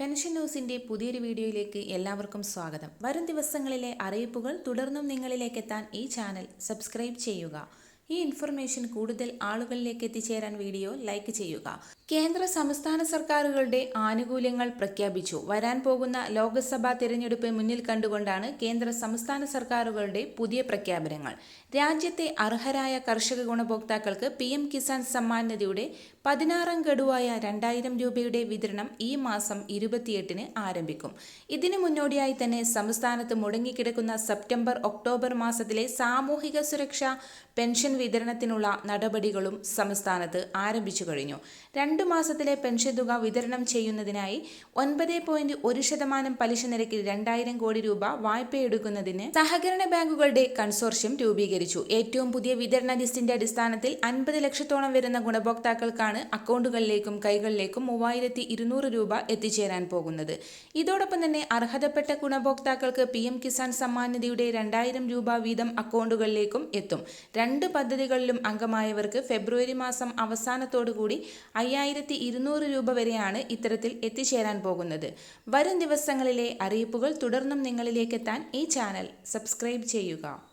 Pension ന്യൂസിന്റെ പുതിയൊരു വീഡിയോയിലേക്ക് എല്ലാവർക്കും സ്വാഗതം. വരും ദിവസങ്ങളിലെ അറിയിപ്പുകൾ തുടർന്നും നിങ്ങളിലേക്ക് എത്താൻ ഈ ചാനൽ സബ്സ്ക്രൈബ് ചെയ്യുക. ഈ ഇൻഫർമേഷൻ കൂടുതൽ ആളുകളിലേക്ക് എത്തിച്ചേരാൻ വീഡിയോ ലൈക്ക് ചെയ്യുക. കേന്ദ്ര സംസ്ഥാന സർക്കാരുകളുടെ ആനുകൂല്യങ്ങൾ പ്രഖ്യാപിച്ചു. വരാൻ പോകുന്ന ലോക്സഭാ തിരഞ്ഞെടുപ്പ് മുന്നിൽ കണ്ടുകൊണ്ടാണ് കേന്ദ്ര സംസ്ഥാന സർക്കാരുകളുടെ പുതിയ പ്രഖ്യാപനങ്ങൾ. രാജ്യത്തെ അർഹരായ കർഷക ഗുണഭോക്താക്കൾക്ക് പി എം കിസാൻ സമ്മാൻ നിധിയുടെ പതിനാറാം ഗഡുവായ രണ്ടായിരം രൂപയുടെ വിതരണം ഈ മാസം ഇരുപത്തിയെട്ടിന് ആരംഭിക്കും. ഇതിനു മുന്നോടിയായി തന്നെ സംസ്ഥാനത്ത് മുടങ്ങിക്കിടക്കുന്ന സെപ്റ്റംബർ ഒക്ടോബർ മാസത്തിലെ സാമൂഹിക സുരക്ഷ പെൻഷൻ വിതരണത്തിനുള്ള നടപടികളും സംസ്ഥാനത്ത് ആരംഭിച്ചു കഴിഞ്ഞു. രണ്ടു മാസത്തിലെ പെൻഷൻ തുക വിതരണം ചെയ്യുന്നതിനായി ഒൻപത് പോയിന്റ് ഒരു ശതമാനം പലിശ നിരക്കിൽ രണ്ടായിരം കോടി രൂപ വായ്പയെടുക്കുന്നതിന് സഹകരണ ബാങ്കുകളുടെ കൺസോർഷ്യം രൂപീകരിച്ചു. ഏറ്റവും പുതിയ വിതരണ ലിസ്റ്റിന്റെ അടിസ്ഥാനത്തിൽ അൻപത് ലക്ഷത്തോളം വരുന്ന ഗുണഭോക്താക്കൾക്കാണ് അക്കൗണ്ടുകളിലേക്കും കൈകളിലേക്കും മൂവായിരത്തി ഇരുന്നൂറ് രൂപ എത്തിച്ചേരാൻ പോകുന്നത്. ഇതോടൊപ്പം തന്നെ അർഹതപ്പെട്ട ഗുണഭോക്താക്കൾക്ക് പി എം കിസാൻ സമ്മാൻ നിധിയുടെ രണ്ടായിരം രൂപ വീതം അക്കൗണ്ടുകളിലേക്കും എത്തും. രണ്ട് പദ്ധതികളിലും അംഗമായവർക്ക് ഫെബ്രുവരി മാസം അവസാനത്തോടുകൂടി അയ്യായിരത്തി ഇരുന്നൂറ് രൂപ വരെയാണ് ഇത്തരത്തിൽ എത്തിച്ചേരാൻ പോകുന്നത്. വരും ദിവസങ്ങളിലെ അറിയിപ്പുകൾ തുടർന്നും നിങ്ങളിലേക്ക് എത്താൻ ഈ ചാനൽ സബ്സ്ക്രൈബ് ചെയ്യുക.